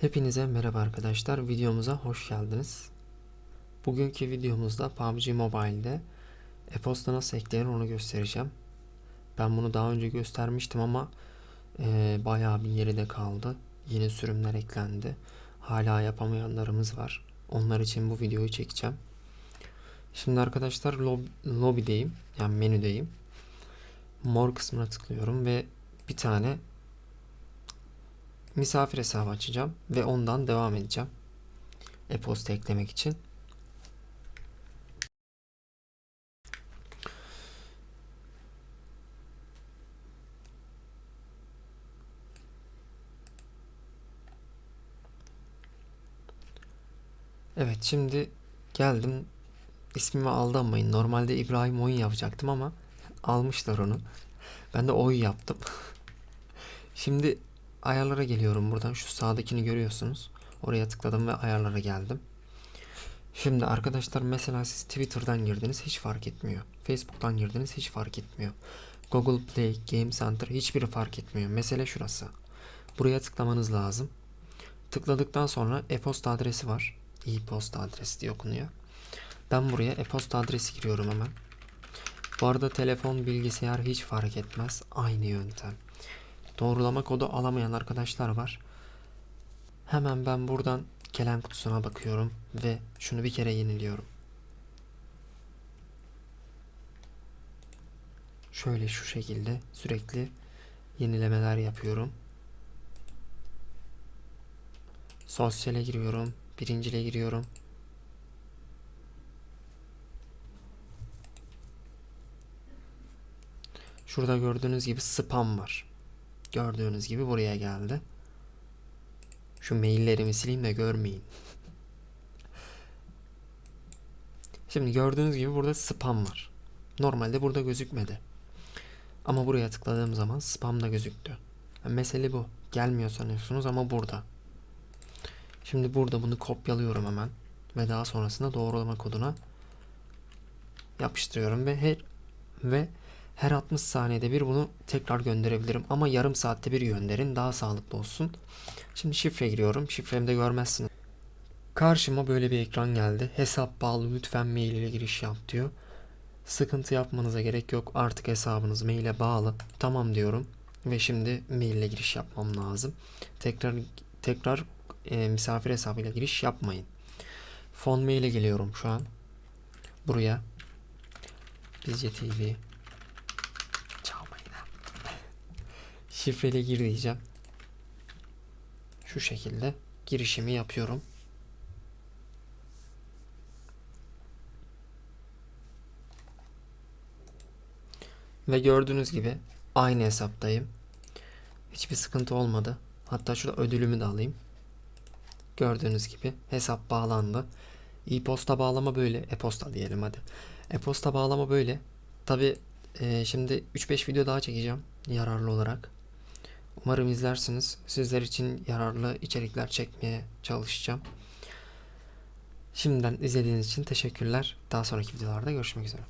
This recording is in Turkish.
Hepinize merhaba arkadaşlar. Videomuza hoş geldiniz. Bugünkü videomuzda PUBG Mobile'de e-posta nasıl eklenir onu göstereceğim. Ben bunu daha önce göstermiştim ama eee bayağı bir geride kaldı. Yeni sürümler eklendi. Hala yapamayanlarımız var. Onlar için bu videoyu çekeceğim. Şimdi arkadaşlar lob lobideyim. Yani menüdeyim. Mor kısmına tıklıyorum ve bir tane misafir hesabı açacağım ve ondan devam edeceğim. E-posta eklemek için. Evet şimdi geldim. İsmimi aldanmayın. Normalde İbrahim Oyun yapacaktım ama almışlar onu. Ben de Oy yaptım. Şimdi ayarlara geliyorum buradan. Şu sağdakini görüyorsunuz. Oraya tıkladım ve ayarlara geldim. Şimdi arkadaşlar mesela siz Twitter'dan girdiniz hiç fark etmiyor. Facebook'tan girdiniz hiç fark etmiyor. Google Play, Game Center hiçbiri fark etmiyor. Mesele şurası. Buraya tıklamanız lazım. Tıkladıktan sonra e-posta adresi var. E-posta adresi diye okunuyor. Ben buraya e-posta adresi giriyorum hemen. Bu arada telefon, bilgisayar hiç fark etmez. Aynı yöntem. Doğrulama kodu alamayan arkadaşlar var. Hemen ben buradan gelen kutusuna bakıyorum ve şunu bir kere yeniliyorum. Şöyle şu şekilde sürekli yenilemeler yapıyorum. Sosyale giriyorum. Birincile giriyorum. Şurada gördüğünüz gibi spam var. Gördüğünüz gibi buraya geldi. Şu maillerimi sileyim de görmeyin. Şimdi gördüğünüz gibi burada spam var. Normalde burada gözükmedi. Ama buraya tıkladığım zaman spam da gözüktü. Yani mesele bu. Gelmiyor sanıyorsunuz ama burada. Şimdi burada bunu kopyalıyorum hemen. Ve daha sonrasında doğrulama koduna yapıştırıyorum ve her ve her 60 saniyede bir bunu tekrar gönderebilirim ama yarım saatte bir gönderin daha sağlıklı olsun. Şimdi şifre giriyorum. Şifremi de görmezsiniz. Karşıma böyle bir ekran geldi. Hesap bağlı lütfen mail ile giriş yap diyor. Sıkıntı yapmanıza gerek yok. Artık hesabınız maile bağlı. Tamam diyorum. Ve şimdi mail ile giriş yapmam lazım. Tekrar tekrar e, misafir hesabıyla giriş yapmayın. Fon maile geliyorum şu an. Buraya. Bizce TV. Şifreyle gir diyeceğim. Şu şekilde girişimi yapıyorum. Ve gördüğünüz gibi aynı hesaptayım. Hiçbir sıkıntı olmadı. Hatta şurada ödülümü de alayım. Gördüğünüz gibi hesap bağlandı. E-posta bağlama böyle. E-posta diyelim hadi. E-posta bağlama böyle. Tabi şimdi 3-5 video daha çekeceğim yararlı olarak. Umarım izlersiniz. Sizler için yararlı içerikler çekmeye çalışacağım. Şimdiden izlediğiniz için teşekkürler. Daha sonraki videolarda görüşmek üzere.